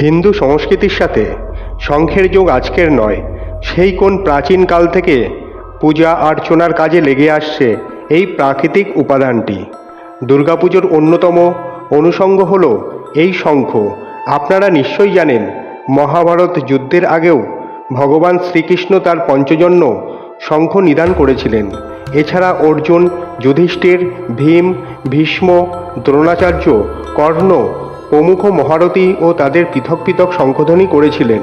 হিন্দু সংস্কৃতির সাথে শঙ্খের যোগ আজকের নয়, সেই কোন প্রাচীন কাল থেকে পূজা অর্চনার কাজে লেগে আসছে এই প্রাকৃতিক উপাদানটি? দুর্গাপুজোর অন্যতম অনুষঙ্গ হল এই শঙ্খ। আপনারা নিশ্চয়ই জানেন, মহাভারত যুদ্ধের আগেও ভগবান শ্রীকৃষ্ণ তার পঞ্চজন্য শঙ্খ নিদান করেছিলেন। এছাড়া অর্জুন, যুধিষ্ঠির, ভীম, ভীষ্ম, দ্রোণাচার্য, কর্ণ প্রমুখ মহারথী ও তাদের পৃথক পৃথক শঙ্খধ্বনি করেছিলেন।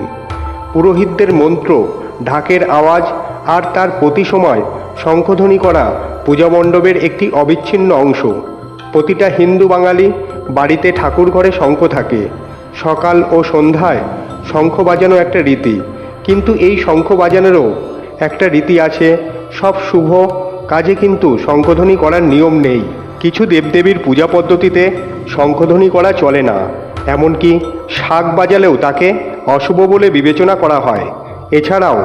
পুরোহিতদের মন্ত্র, ঢাকের আওয়াজ আর তার প্রতি সময় শঙ্খধ্বনি করা পূজা মণ্ডপের একটি অবিচ্ছিন্ন অংশ। প্রতিটা হিন্দু বাঙালি বাড়িতে ঠাকুর ঘরে শঙ্খ থাকে। সকাল ও সন্ধ্যায় শঙ্খ বাজানো একটা রীতি। কিন্তু এই শঙ্খ বাজানোরও একটা রীতি আছে, সব শুভ কাজে কিন্তু সংশোধনী করার নিয়ম নেই। কিছু দেবদেবীর পূজা পদ্ধতিতে শঙ্খধ্বনি করা চলে না, এমনকি শাক বাজালেও তাকে অশুভ বলে বিবেচনা করা হয়। এছাড়াও,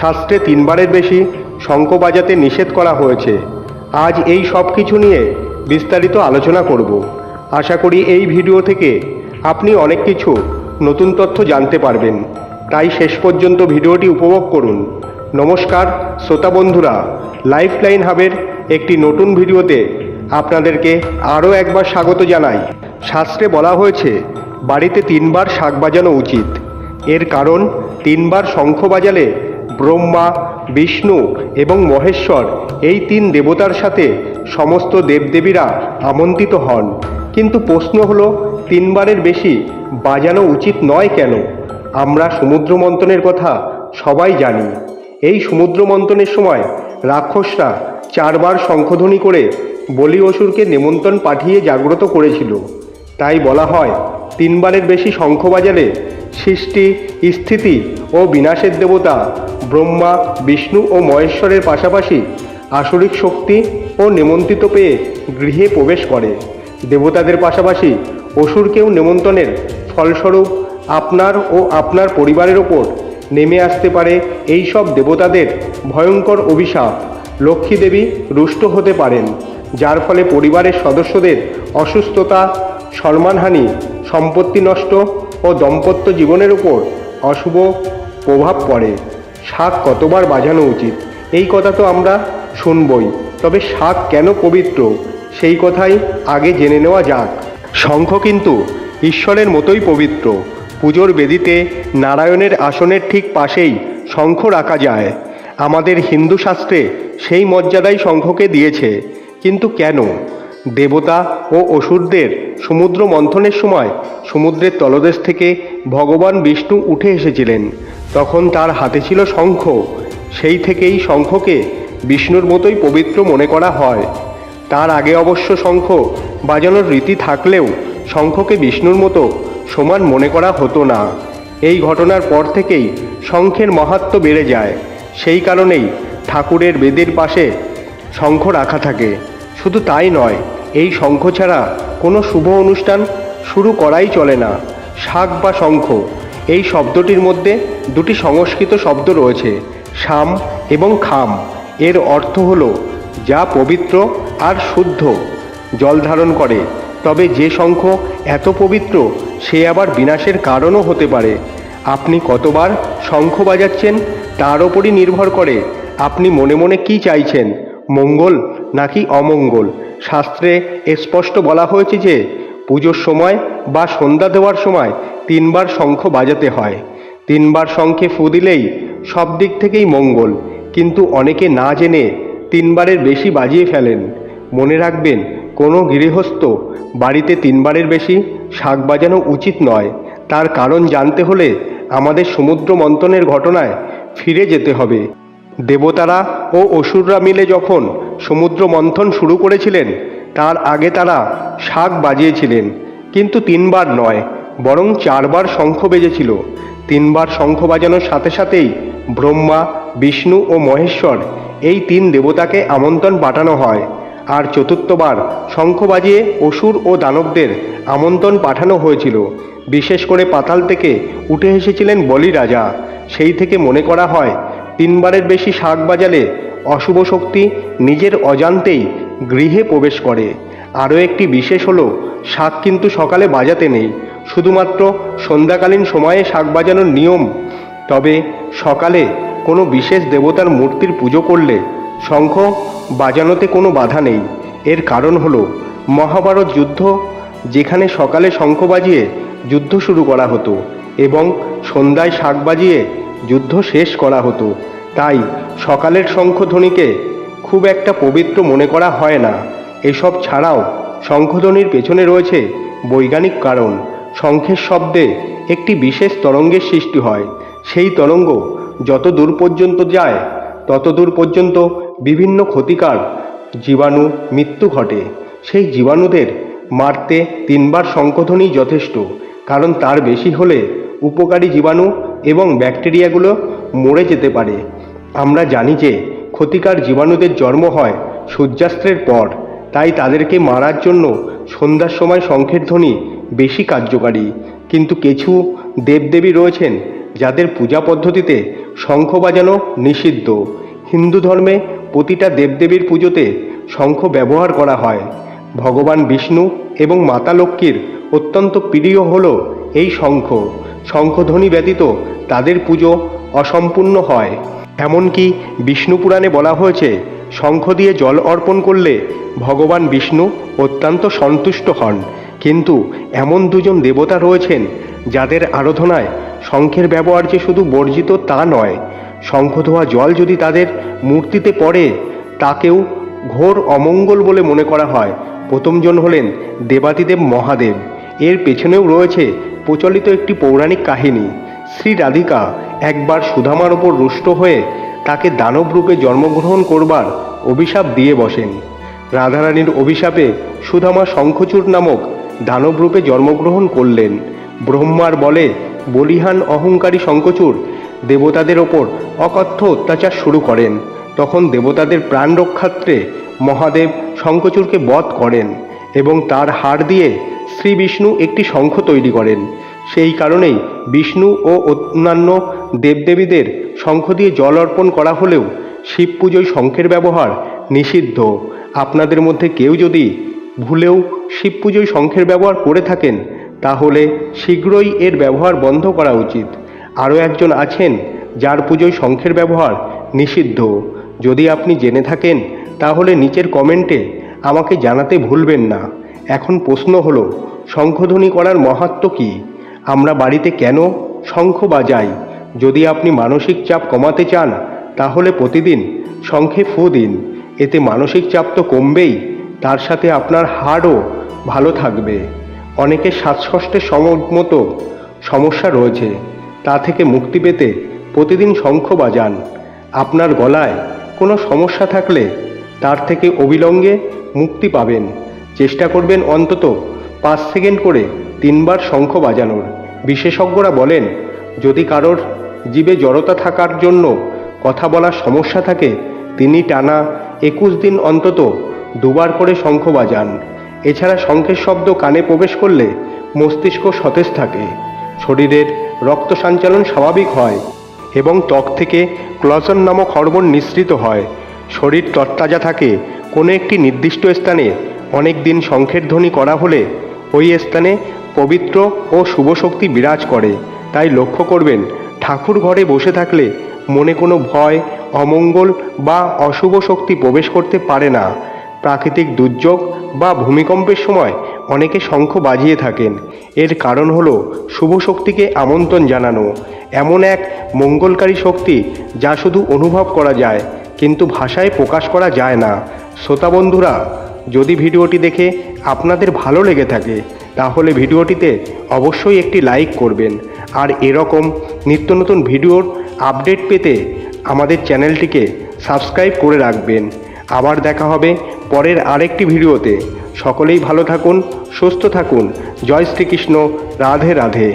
শাস্ত্রে তিনবারের বেশি শঙ্খ বাজাতে নিষেধ করা হয়েছে। আজ এই সব কিছু নিয়ে বিস্তারিত আলোচনা করব। আশা করি এই ভিডিও থেকে আপনি অনেক কিছু নতুন তথ্য জানতে পারবেন। তাই শেষ পর্যন্ত ভিডিওটি উপভোগ করুন। নমস্কার, শ্রোতা বন্ধুরা লাইফলাইন হাবের একটি নতুন ভিডিওতে আপনাদেরকে আরও একবার স্বাগত জানাই। শাস্ত্রে বলা হয়েছে, বাড়িতে তিনবার শাক বাজানো উচিত। এর কারণ, তিনবার শঙ্খ বাজালে ব্রহ্মা, বিষ্ণু এবং মহেশ্বর এই তিন দেবতার সাথে সমস্ত দেবদেবীরা আমন্ত্রিত হন। কিন্তু প্রশ্ন হলো, তিনবারের বেশি বাজানো উচিত নয় কেন? আমরা সমুদ্র মন্থনের কথা সবাই জানি। এই সমুদ্র মন্থনের সময় রাক্ষসরা চারবার শঙ্খধ্বনি করে বলি অসুরকে নেমন্তণ পাঠিয়ে জাগ্রত করেছিল। তাই বলা হয়, তিনবারের বেশি শঙ্খ বাজালে সৃষ্টি, স্থিতি ও বিনাশের দেবতা ব্রহ্মা, বিষ্ণু ও মহেশ্বরের পাশাপাশি আসরিক শক্তি ও নেমন্ত্রিত পেয়ে গৃহে প্রবেশ করে। দেবতাদের পাশাপাশি অসুরকেও নেমন্তণের ফলস্বরূপ আপনার ও আপনার পরিবারের ওপর নেমে আসতে পারে এই সব দেবতাদের ভয়ঙ্কর অভিশাপ। লক্ষ্মী দেবী রুষ্ট হতে পারেন। যার ফলে পরিবারের সদস্যদের অসুস্থতা, সম্মানহানি, সম্পত্তি নষ্ট ও দম্পত্য জীবনের উপর অশুভ প্রভাব পড়ে। শাক কতবার বাজানো উচিত? এই কথা তো আমরা শুনবই। তবে শাক কেন পবিত্র? সেই কথাই আগে জেনে নেওয়া যাক। শঙ্খ কিন্তু ঈশ্বরের মতোই পবিত্র। পুজোর বেদিতে নারায়ণের আসনের ঠিক পাশেই শঙ্খ রাখা যায়। আমাদের হিন্দু শাস্ত্রে সেই মর্যাদাই শঙ্খকে দিয়েছে। কিন্তু কেন? দেবতা ও অসুরদের সমুদ্র মন্থনের সময় সমুদ্রের তলদেশ থেকে ভগবান বিষ্ণু উঠে এসেছিলেন। তখন তার হাতে ছিল শঙ্খ। সেই থেকেই শঙ্খকে বিষ্ণুর মতোই পবিত্র মনে করা হয়। তার আগে অবশ্য শঙ্খ বাজানোর রীতি থাকলেও শঙ্খকে বিষ্ণুর মতো সমান মনে করা হতো না। এই ঘটনার পর থেকেই শঙ্খের মাহাত্ম্য বেড়ে যায়। সেই কারণেই ঠাকুরের বেদের পাশে শঙ্খ রাখা থাকে। শুধু তাই নয়, এই শঙ্খ ছাড়া কোনো শুভ অনুষ্ঠান শুরু করাই চলে না। শাক বা শঙ্খ, এই শব্দটির মধ্যে দুটি সংস্কৃত শব্দ রয়েছে, শাম এবং খাম। এর অর্থ হল যা পবিত্র আর শুদ্ধ, জল ধারণ করে। তবে যে শঙ্খ এত পবিত্র, সে আবার বিনাশের কারণও হতে পারে। আপনি কতবার শঙ্খ বাজাচ্ছেন, তার ওপরই নির্ভর করে আপনি মনে মনে কি চাইছেন। মঙ্গল নাকি অমঙ্গল। শাস্ত্রে স্পষ্ট বলা হয়েছে যে, পুজোর সময় বা সন্ধ্যা দেওয়ার সময় তিনবার শঙ্খ বাজাতে হয়। তিনবার শঙ্খে ফু দিলেই সব দিক থেকেই মঙ্গল। কিন্তু অনেকে না জেনে তিনবারের বেশি বাজিয়ে ফেলেন। মনে রাখবেন, কোনো গৃহস্থ বাড়িতে তিনবারের বেশি শাক বাজানো উচিত নয়। তার কারণ জানতে হলে আমাদের সমুদ্র মন্থনের ঘটনায় ফিরে যেতে হবে। দেবতারা ও অসুররা মিলে যখন সমুদ্র মন্থন শুরু করেছিলেন, তার আগে তারা শাক বাজিয়েছিলেন। কিন্তু তিনবার নয়, বরং চারবার শঙ্খ বেজেছিল। তিনবার শঙ্খ বাজানোর সাথে সাথেই ব্রহ্মা, বিষ্ণু ও মহেশ্বর এই তিন দেবতাকে আমন্ত্রণ পাঠানো হয়। আর চতুর্থবার শঙ্খ বাজিয়ে অসুর ও দানবদের আমন্ত্রণ পাঠানো হয়েছিল। বিশেষ করে পাতাল থেকে উঠে এসেছিলেন বলি রাজা সেই থেকে মনে করা হয় তিনবারের বেশি শাক বাজালে অশুভ শক্তি নিজের অজান্তেই গৃহে প্রবেশ করে। আরও একটি বিশেষ হলো, শাক কিন্তু সকালে বাজাতে নেই। শুধুমাত্র সন্ধ্যাকালীন সময়ে শাক বাজানোর নিয়ম। তবে সকালে কোনো বিশেষ দেবতার মূর্তির পুজো করলে শঙ্খ বাজানোতে কোনো বাধা নেই। এর কারণ হলো, মহাভারত যুদ্ধ, যেখানে সকালে শঙ্খ বাজিয়ে যুদ্ধ শুরু করা হতো এবং সন্ধ্যায় শাক বাজিয়ে যুদ্ধ শেষ করা হতো। তাই সকালের শঙ্খধ্বনিকে খুব একটা পবিত্র মনে করা হয় না। এসব ছাড়াও শঙ্খধ্বনির পেছনে রয়েছে বৈজ্ঞানিক কারণ। শঙ্খের শব্দে একটি বিশেষ তরঙ্গের সৃষ্টি হয়। সেই তরঙ্গ যত দূর পর্যন্ত যায় তত দূর পর্যন্ত বিভিন্ন ক্ষতিকার জীবাণু মৃত্যু ঘটে। সেই জীবাণুদের মারতে তিনবার শঙ্খধ্বনি যথেষ্ট, কারণ তার বেশি হলে উপকারী জীবাণু এবং ব্যাকটেরিয়াগুলো মরে যেতে পারে। আমরা জানি যে ক্ষতিকার জীবাণুদের জন্ম হয় সূর্যাস্তের পর, তাই তাদেরকে মারার জন্য সন্ধ্যার সময় শঙ্খের ধ্বনি বেশি কার্যকারী। কিন্তু কিছু দেবদেবী রয়েছেন যাদের পূজা পদ্ধতিতে শঙ্খ বাজানো নিষিদ্ধ। হিন্দু ধর্মে প্রতিটা দেবদেবীর পুজোতে শঙ্খ ব্যবহার করা হয়। ভগবান বিষ্ণু এবং মাতা লক্ষ্মীর অত্যন্ত প্রিয় হল এই শঙ্খ। শঙ্খধ্বনি ব্যতীত তাদের পুজো অসম্পূর্ণ হয়। এমনকি বিষ্ণু পুরাণে বলা হয়েছে, শঙ্খ দিয়ে জল অর্পণ করলে ভগবান বিষ্ণু অত্যন্ত সন্তুষ্ট হন। কিন্তু এমন দুজন দেবতা রয়েছেন, যাদের আরাধনায় শঙ্খের ব্যবহার যে শুধু বর্জিত তা নয়। শঙ্খ ধোয়া জল যদি তাদের মূর্তিতে পড়ে, তাকেও ঘোর অমঙ্গল বলে মনে করা হয়। প্রথমজন হলেন দেবাদিদেব মহাদেব। এর পেছনেও রয়েছে প্রচলিত একটি পৌরাণিক কাহিনী, শ্রী রাধিকা একবার সুধামার ওপর রুষ্ট হয়ে তাকে দানব রূপে জন্মগ্রহণ করবার অভিশাপ দিয়ে বসেন। রাধারানীর অভিশাপে সুধামা শঙ্খচূড় নামক দানব রূপে জন্মগ্রহণ করলেন। ব্রহ্মার বলে বলিহান অহংকারী শঙ্খচূড় দেবতাদের ওপর অকথ্য অত্যাচার শুরু করেন। তখন দেবতাদের প্রাণ রক্ষার্থে মহাদেব শঙ্খচূড়কে বধ করেন এবং তার হাড় দিয়ে শ্রী বিষ্ণু একটি শঙ্খ তৈরি করেন। সেই কারণেই বিষ্ণু ও অন্যান্য দেবদেবীদের শঙ্খ দিয়ে জল অর্পণ করা হলেও শিব পুজোয় শঙ্খের ব্যবহার নিষিদ্ধ। আপনাদের মধ্যে কেউ যদি ভুলেও শিব পুজোয় শঙ্খের ব্যবহার করে থাকেন, তাহলে শীঘ্রই এর ব্যবহার বন্ধ করা উচিত। আরও একজন আছেন যার পুজোয় শঙ্খের ব্যবহার নিষিদ্ধ। যদি আপনি জেনে থাকেন, তাহলে নিচের কমেন্টে আমাকে জানাতে ভুলবেন না। এখন প্রশ্ন হলো, শঙ্খধ্বনি করার মাহাত্ম কী? আমরা বাড়িতে কেন শঙ্খ বাজাই? যদি আপনি মানসিক চাপ কমাতে চান, তাহলে প্রতিদিন শঙ্খে ফু দিন। এতে মানসিক চাপ তো কমবেই, তার সাথে আপনার হাড়ও ভালো থাকবে। অনেকের শ্বাসকষ্টের সমমতো সমস্যা রয়েছে, তা থেকে মুক্তি পেতে প্রতিদিন শঙ্খ বাজান। আপনার গলায় কোনো সমস্যা থাকলে তার থেকে অবিলম্বে মুক্তি পাবেন। চেষ্টা করবেন অন্তত পাঁচ সেকেন্ড করে তিনবার শঙ্খ বাজানোর। বিশেষজ্ঞরা বলেন, যদি কারোর জীবে জড়তা থাকার জন্য কথা বলার সমস্যা থাকে, তিনি টানা একুশ দিন অন্তত দুবার করে শঙ্খ বাজান। এছাড়া শঙ্খের শব্দ কানে প্রবেশ করলে মস্তিষ্ক সতেজ থাকে। শরীরের রক্ত সঞ্চালন স্বাভাবিক হয় এবং ত্বক থেকে ক্লজন নামক হরমোন নিঃসৃত হয়। শরীর তরতাজা থাকে। কোনো একটি নির্দিষ্ট স্থানে অনেক দিন শঙ্খের ধ্বনি করা হলে ওই স্থানে পবিত্র ও শুভ শক্তি বিরাজ করে। তাই লক্ষ্য করবেন, ঠাকুর ঘরে বসে থাকলে মনে কোনো ভয়, অমঙ্গল বা অশুভ শক্তি প্রবেশ করতে পারে না। প্রাকৃতিক দুর্যোগ বা ভূমিকম্পের সময় অনেকে শঙ্খ বাজিয়ে থাকেন। এর কারণ হল শুভ শক্তিকে আমন্ত্রণ জানানো। এমন এক মঙ্গলকারী শক্তি যা শুধু অনুভব করা যায়, কিন্তু ভাষায় প্রকাশ করা যায় না। শ্রোতা বন্ধুরা যদি ভিডিওটি দেখে আপনাদের ভালো লেগে থাকে, তাহলে ভিডিওটিতে অবশ্যই একটি লাইক করবেন। আর এরকম নিত্য নতুন ভিডিওর আপডেট পেতে আমাদের চ্যানেলটিকে সাবস্ক্রাইব করে রাখবেন। আবার দেখা হবে পরের আরেকটি ভিডিওতে। সকলেই ভালো থাকুন, সুস্থ থাকুন। জয় শ্রীকৃষ্ণ। রাধে রাধে।